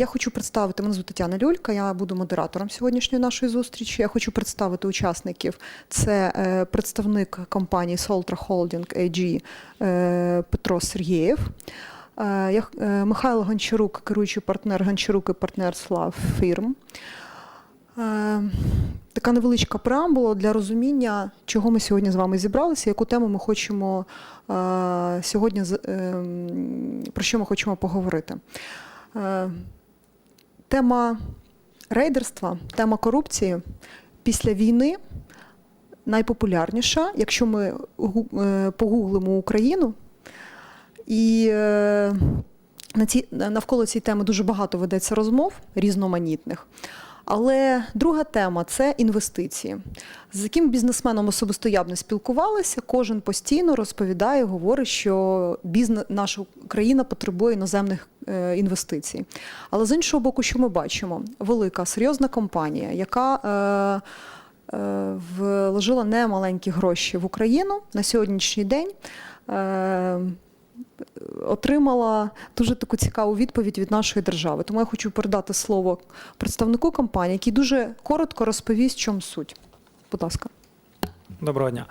Я хочу представити, мене звуть Тетяна Люлька, я буду модератором сьогоднішньої нашої зустрічі. Я хочу представити учасників. Це е, представник компанії Soltra Holding AG е, Петро Сергєєв. Е, я, Михайло Гончарук, керуючий партнер Гончарук і партнер Слав Фірм. Така невеличка преамбула для розуміння, чого ми сьогодні з вами зібралися, яку тему ми хочемо сьогодні ем, про що ми хочемо поговорити. Тема рейдерства, тема корупції після війни найпопулярніша, якщо ми е, погуглимо Україну. І е, на ці, навколо цієї теми дуже багато ведеться розмов різноманітних. Але друга тема це інвестиції. З яким бізнесменом особисто я б не спілкувалася, кожен постійно розповідає, говорить, що бізнес, наша країна потребує іноземних е, інвестицій. Але з іншого боку, що ми бачимо? Велика серйозна компанія, яка е, е, вложила немаленькі гроші в Україну на сьогоднішній день. Е, Отримала дуже таку цікаву відповідь від нашої держави. Тому я хочу передати слово представнику компанії, який дуже коротко розповість, чому суть. Будь ласка. Доброго дня.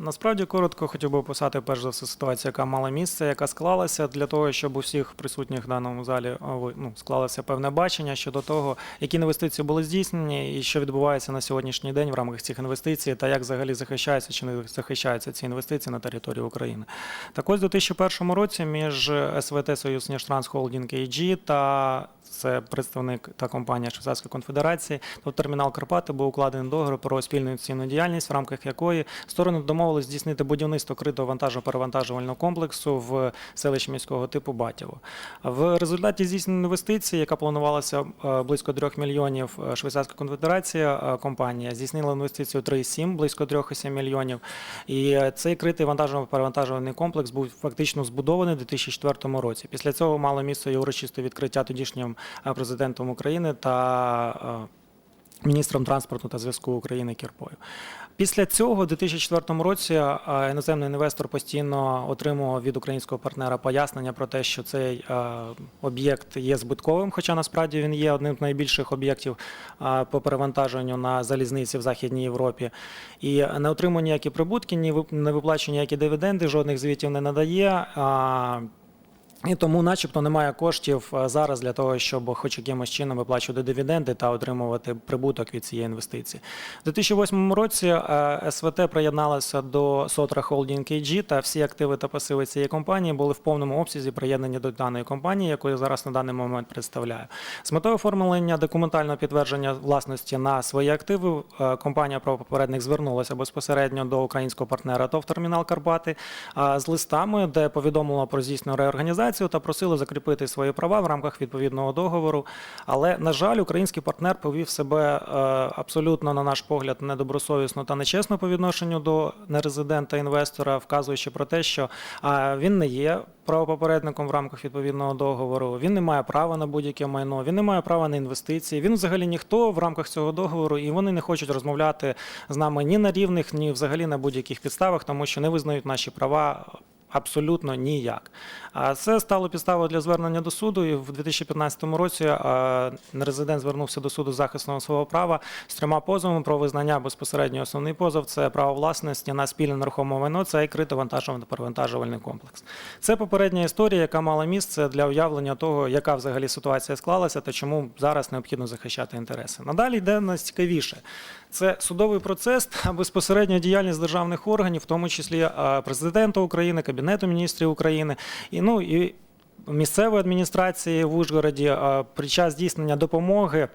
Насправді коротко хотів би описати перш за все ситуацію, яка мала місце, яка склалася для того, щоб у всіх присутніх в даному залі ну, склалося певне бачення щодо того, які інвестиції були здійснені і що відбувається на сьогоднішній день в рамках цих інвестицій, та як взагалі захищаються чи не захищаються ці інвестиції на території України. Так ось у 2001 році між СВТ Союз Ніжтранс Холдінг AG та це представник та компанія Швейцарської конфедерації, то термінал Карпати був укладений договір про спільну інвестиційну діяльність, в рамках якої сторони домовились здійснити будівництво критого вантажу перевантажувального комплексу в селищі міського типу Батєво. В результаті здійснення інвестицій, яка планувалася е, близько 3 мільйонів, е, Швейцарська конфедерація е, компанія здійснила інвестицію 3,7, близько 3,7 мільйонів. І цей критий вантажно-перевантажувальний комплекс був фактично збудований у 2004 році. Після цього мало місце і урочисте відкриття тодішнім президентом України та міністром транспорту та зв'язку України Кірпою. Після цього, у 2004 році, іноземний інвестор постійно отримував від українського партнера пояснення про те, що цей об'єкт є збитковим, хоча насправді він є одним з найбільших об'єктів по перевантаженню на залізниці в Західній Європі. І не отримує ніякі прибутки, ні не виплачує ніякі дивіденди, жодних звітів не надає. І тому, начебто, немає коштів е, зараз для того, щоб хоч якимось чином виплачувати дивіденди та отримувати прибуток від цієї інвестиції. У 2008 році е, СВТ приєдналася до Sotra Holding AG, та всі активи та пасиви цієї компанії були в повному обсязі приєднані до даної компанії, яку я зараз на даний момент представляю. З метою оформлення документального підтвердження власності на свої активи, е, компанія правопопередник звернулася безпосередньо до українського партнера ТОВ Термінал Карпати з листами, де повідомила про здійснену реорганізацію та просила закріпити свої права в рамках відповідного договору. Але, на жаль, український партнер повів себе е, абсолютно, на наш погляд, недобросовісно та нечесно по відношенню до нерезидента інвестора, вказуючи про те, що він не є правопопередником в рамках відповідного договору, він не має права на будь-яке майно, він не має права на інвестиції. Він взагалі ніхто в рамках цього договору, і вони не хочуть розмовляти з нами ні на рівних, ні взагалі на будь-яких підставах, тому що не визнають наші права. Абсолютно ніяк. А це стало підставою для звернення до суду. І в 2015 році а, нерезидент звернувся до суду захисного свого права з трьома позовами про визнання безпосередньо основний позов. Це право власності на спільне нерухоме майно, це і крито вантажувальний перевантажувальний комплекс. Це попередня історія, яка мала місце для уявлення того, яка взагалі ситуація склалася та чому зараз необхідно захищати інтереси. Надалі йде найцікавіше. Це судовий процес та безпосередня діяльність державних органів, в тому числі президента України, Кабінету міністрів України, і ну і місцевої адміністрації в Ужгороді під час здійснення допомоги.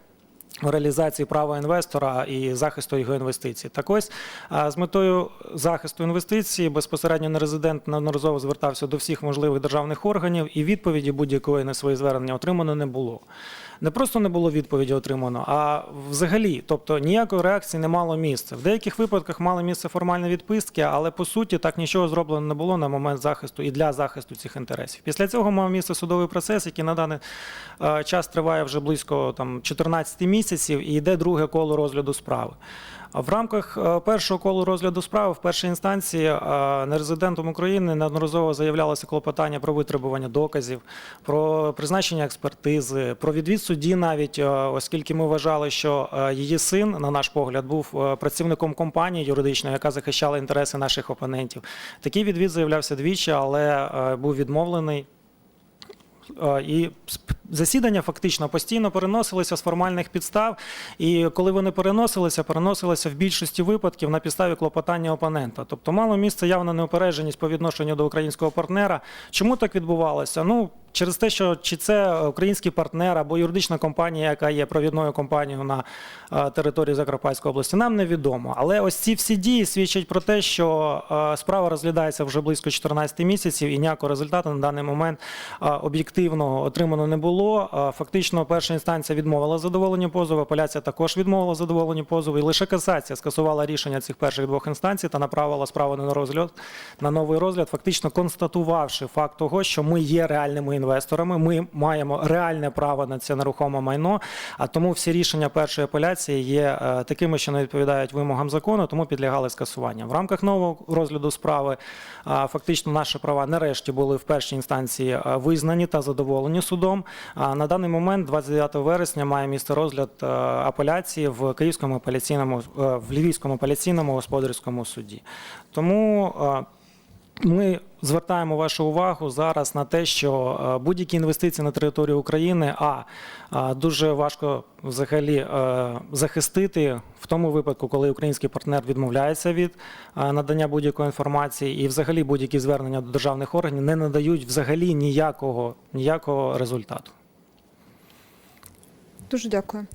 Реалізації права інвестора і захисту його інвестицій. Так ось з метою захисту інвестицій безпосередньо нерезидент неодноразово звертався до всіх можливих державних органів, і відповіді будь-якої на свої звернення отримано не було. Не просто не було відповіді отримано, а взагалі, тобто ніякої реакції не мало місця. В деяких випадках мали місце формальні відписки, але по суті так нічого зроблено не було на момент захисту і для захисту цих інтересів. Після цього мав місце судовий процес, який на даний час триває вже близько там 14 місяців. Місяців і йде друге коло розгляду справи. В рамках е, першого колу розгляду справи в першій інстанції е, нерезидентом України неодноразово заявлялося клопотання про витребування доказів, про призначення експертизи, про відвід судді, навіть е, оскільки ми вважали, що її син, на наш погляд, був працівником компанії юридичної, яка захищала інтереси наших опонентів. Такий відвід заявлявся двічі, але був відмовлений. І засідання фактично постійно переносилися з формальних підстав. І коли вони переносилися, переносилися в більшості випадків на підставі клопотання опонента. Тобто мало місце явна неупередженість по відношенню до українського партнера. Чому так відбувалося? Ну через те, що чи це український партнер або юридична компанія, яка є провідною компанією на е, території Закарпатської області, нам невідомо. Але ось ці всі дії свідчать про те, що е, справа розглядається вже близько 14 місяців, і ніякого результату на даний момент е, об'єктивного отримано не було. Фактично, перша інстанція відмовила задоволення позову, апеляція також відмовила задоволення позову, і лише касація скасувала рішення цих перших двох інстанцій та направила справу на розгляд на новий розгляд, фактично констатувавши факт того, що ми є реальними ми маємо реальне право на це нерухоме майно. А тому всі рішення першої апеляції є е, такими, що не відповідають вимогам закону, тому підлягали скасуванню. В рамках нового розгляду справи е, фактично наші права нарешті були в першій інстанції е, визнані та задоволені судом. На даний момент, 29 вересня, має місце розгляд апеляції в Київському апеляційному в Львівському апеляційному господарському суді. Тому ми звертаємо вашу увагу зараз на те, що е, будь-які інвестиції на територію України а дуже важко взагалі е, захистити в тому випадку, коли український партнер відмовляється від е, надання будь-якої інформації, і взагалі будь-які звернення до державних органів не надають взагалі ніякого, ніякого результату. Дуже дякую.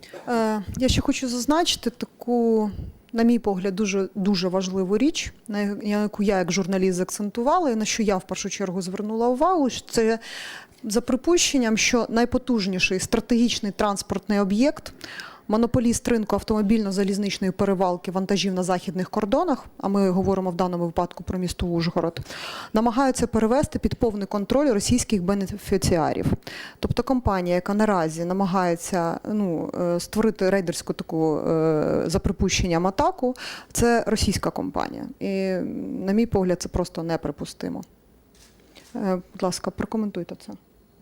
Я ще хочу зазначити таку, на мій погляд, дуже дуже важливу річ, на яку я як журналіст акцентувала, і на що я в першу чергу звернула увагу. Це за припущенням, що найпотужніший стратегічний транспортний об'єкт. Монополіст ринку автомобільно-залізничної перевалки вантажів на західних кордонах, а ми говоримо в даному випадку про місто Ужгород, намагаються перевести під повний контроль російських бенефіціарів. Тобто компанія, яка наразі намагається ну, е, створити рейдерську таку е, за припущенням атаку, це російська компанія. І, на мій погляд, це просто неприпустимо. Е, Будь ласка, прокоментуйте це.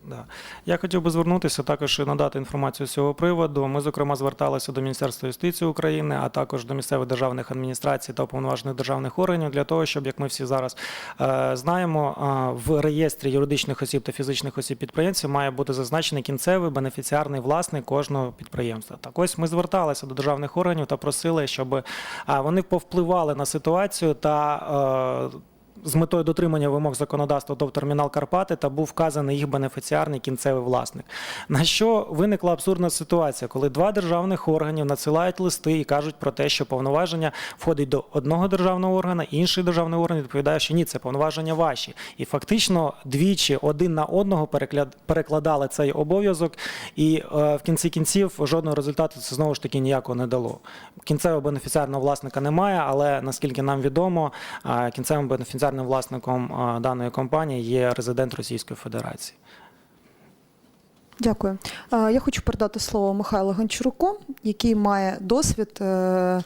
Да. Я хотів би звернутися також і надати інформацію з цього приводу. Ми, зокрема, зверталися до Міністерства юстиції України, а також до місцевих державних адміністрацій та уповноважених державних органів для того, щоб, як ми всі зараз е, знаємо, е, в реєстрі юридичних осіб та фізичних осіб підприємців має бути зазначений кінцевий бенефіціарний власник кожного підприємства. Так ось ми зверталися до державних органів та просили, щоб е, вони повпливали на ситуацію та. е, з метою дотримання вимог законодавства ТОВ термінал Карпати та був вказаний їх бенефіціарний кінцевий власник. На що виникла абсурдна ситуація, коли два державних органів надсилають листи і кажуть про те, що повноваження входить до одного державного органа, інший державний орган відповідає, що ні, це повноваження ваші. І фактично двічі один на одного перекладали цей обов'язок, і е, в кінці кінців жодного результату це знову ж таки ніякого не дало. Кінцевого бенефіціарного власника немає, але наскільки нам відомо, е, кінцевим бенефіціарним власником е, даної компанії є резидент Російської Федерації. Дякую. Я хочу передати слово Михайлу Гончаруку, який має досвід е,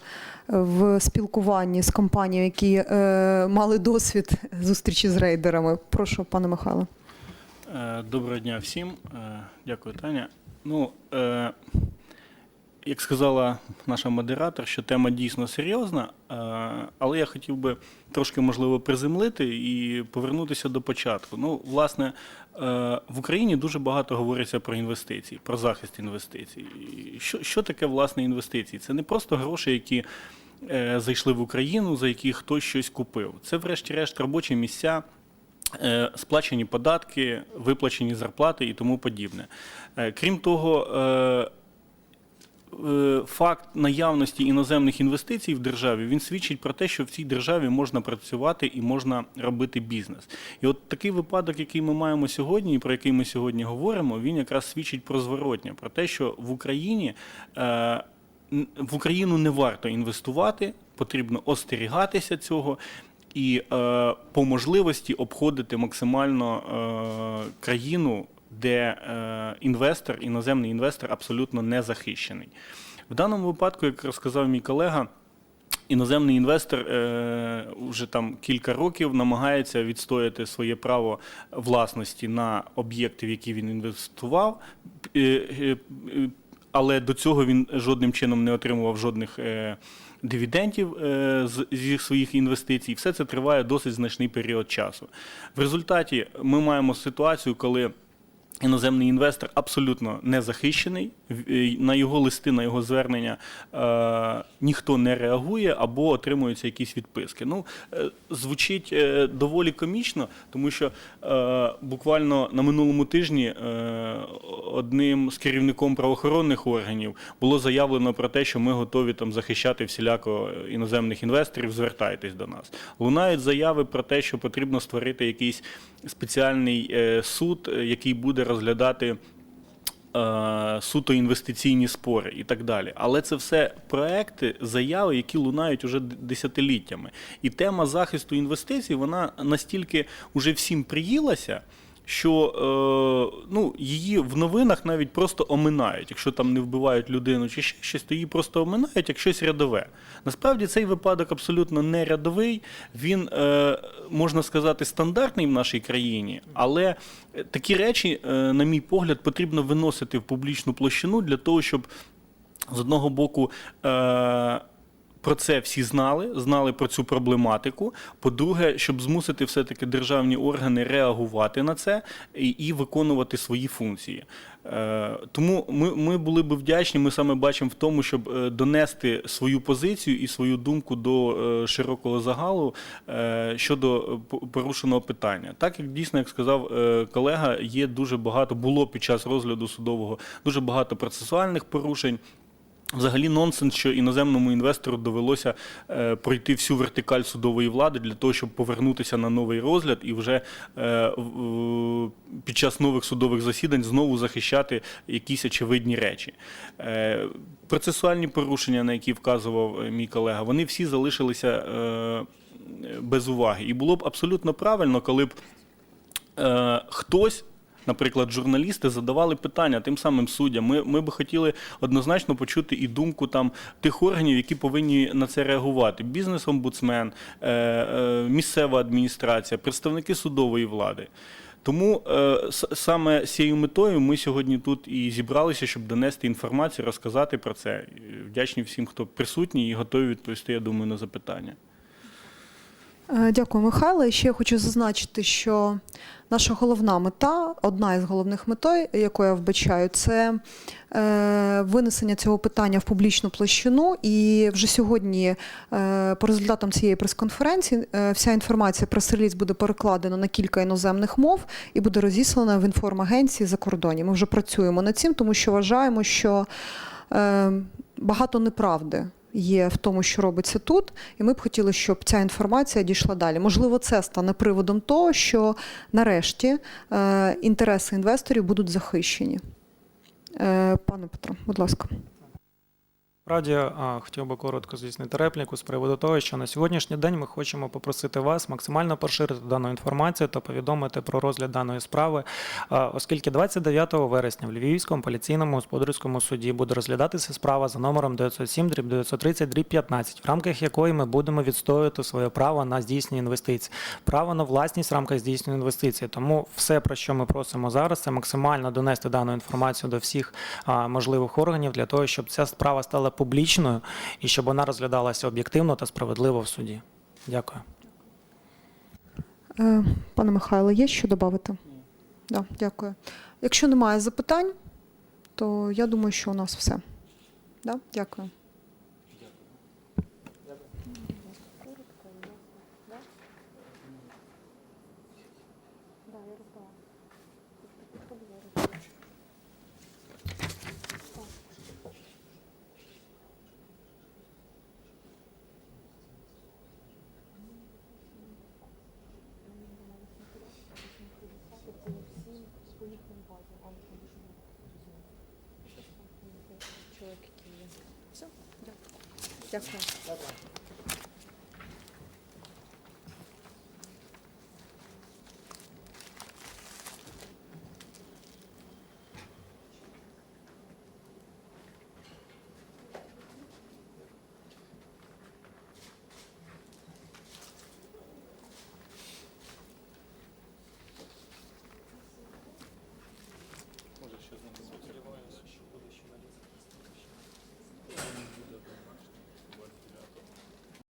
в спілкуванні з компанією, які е, мали досвід зустрічі з рейдерами. Прошу, пане Михайло. Е, Доброго дня всім. Дякую, Таня. Ну, як сказала наша модератор, що тема дійсно серйозна, е, але я хотів би трошки, можливо, приземлити і повернутися до початку. Ну, власне, е, в Україні дуже багато говориться про інвестиції, про захист інвестицій. Що, що таке власне інвестиції? Це не просто гроші, які е, зайшли в Україну, за які хтось щось купив. Це, врешті-решт, робочі місця. Сплачені податки, виплачені зарплати і тому подібне. Крім того, факт наявності іноземних інвестицій в державі він свідчить про те, що в цій державі можна працювати і можна робити бізнес. І от такий випадок, який ми маємо сьогодні, і про який ми сьогодні говоримо, він якраз свідчить про зворотнє, про те, що в Україні. е, В Україну не варто інвестувати, потрібно остерігатися цього і е, по можливості обходити максимально е, країну, де е, інвестор, іноземний інвестор абсолютно не захищений. В даному випадку, як розказав мій колега, іноземний інвестор е, вже там кілька років намагається відстояти своє право власності на об'єкти, в які він інвестував. Е, е, але до цього він жодним чином не отримував жодних е, дивідендів е, зі своїх інвестицій. Все це триває досить значний період часу. В результаті ми маємо ситуацію, коли іноземний інвестор абсолютно не захищений. Е, На його листи, на його звернення е, ніхто не реагує або отримуються якісь відписки. Ну, е, звучить е, доволі комічно, тому що е, буквально на минулому тижні е, одним з керівником правоохоронних органів було заявлено про те, що ми готові там захищати всіляко іноземних інвесторів. Звертайтесь до нас. Лунають заяви про те, що потрібно створити якийсь спеціальний е, суд, е, який буде розглядати е, суто інвестиційні спори і так далі. Але це все проекти, заяви, які лунають уже десятиліттями. І тема захисту інвестицій вона настільки уже всім приїлася. Що е, ну, її в новинах навіть просто оминають. Якщо там не вбивають людину чи ще щось, то її просто оминають як щось рядове. Насправді цей випадок абсолютно не рядовий. Він, е, можна сказати, стандартний в нашій країні, але е, такі речі, е, на мій погляд, потрібно виносити в публічну площину для того, щоб з одного боку. Е, про це всі знали, знали про цю проблематику. По-друге, щоб змусити все-таки державні органи реагувати на це і, і виконувати свої функції. Е, тому ми, ми були б вдячні, ми саме бачимо в тому, щоб е, донести свою позицію і свою думку до е, широкого загалу е, щодо е, порушеного питання. Так як дійсно, як сказав е, колега, є дуже багато, було під час розгляду судового дуже багато процесуальних порушень. Взагалі нонсенс, що іноземному інвестору довелося е, пройти всю вертикаль судової влади для того, щоб повернутися на новий розгляд і вже е, в- під час нових судових засідань знову захищати якісь очевидні речі. Е, процесуальні порушення, на які вказував е, мій колега, вони всі залишилися е, без уваги. І було б абсолютно правильно, коли б е, хтось. Наприклад, журналісти задавали питання тим самим суддям. Ми, ми би хотіли однозначно почути і думку там тих органів, які повинні на це реагувати: бізнес-омбудсмен, е, е, місцева адміністрація, представники судової влади. Тому е, саме з цією метою ми сьогодні тут і зібралися, щоб донести інформацію, розказати про це. Вдячні всім, хто присутній і готові відповісти, я думаю, на запитання. Е, Дякую, Михайло. Ще хочу зазначити, що наша головна мета, одна із головних метой, яку я вбачаю, це е, винесення цього питання в публічну площину. І вже сьогодні, е, по результатам цієї прес-конференції, вся інформація прес-реліз буде перекладена на кілька іноземних мов і буде розіслана в інформагенції за кордоні. Ми вже працюємо над цим, тому що вважаємо, що багато неправди є в тому, що робиться тут, і ми б хотіли, щоб ця інформація дійшла далі. Можливо, це стане приводом того, що нарешті е, інтереси інвесторів будуть захищені. Е, пане Петро, будь ласка. Справді, а, хотів би коротко здійснити репліку з приводу того, що на сьогоднішній день ми хочемо попросити вас максимально поширити дану інформацію та повідомити про розгляд даної справи, оскільки 29 вересня в Львівському поліційному господарському суді буде розглядатися справа за номером 907 930 15, в рамках якої ми будемо відстоювати своє право на здійснення інвестицій, право на власність в рамках здійснення інвестицій. Тому все, про що ми просимо зараз, це максимально донести дану інформацію до всіх можливих органів для того, щоб ця справа стала публічною і щоб вона розглядалася об'єктивно та справедливо в суді. Дякую. Е, пане Михайло, є що додати? Да, дякую. Якщо немає запитань, то я думаю, що у нас все. Да? Дякую. Дякую. 加快。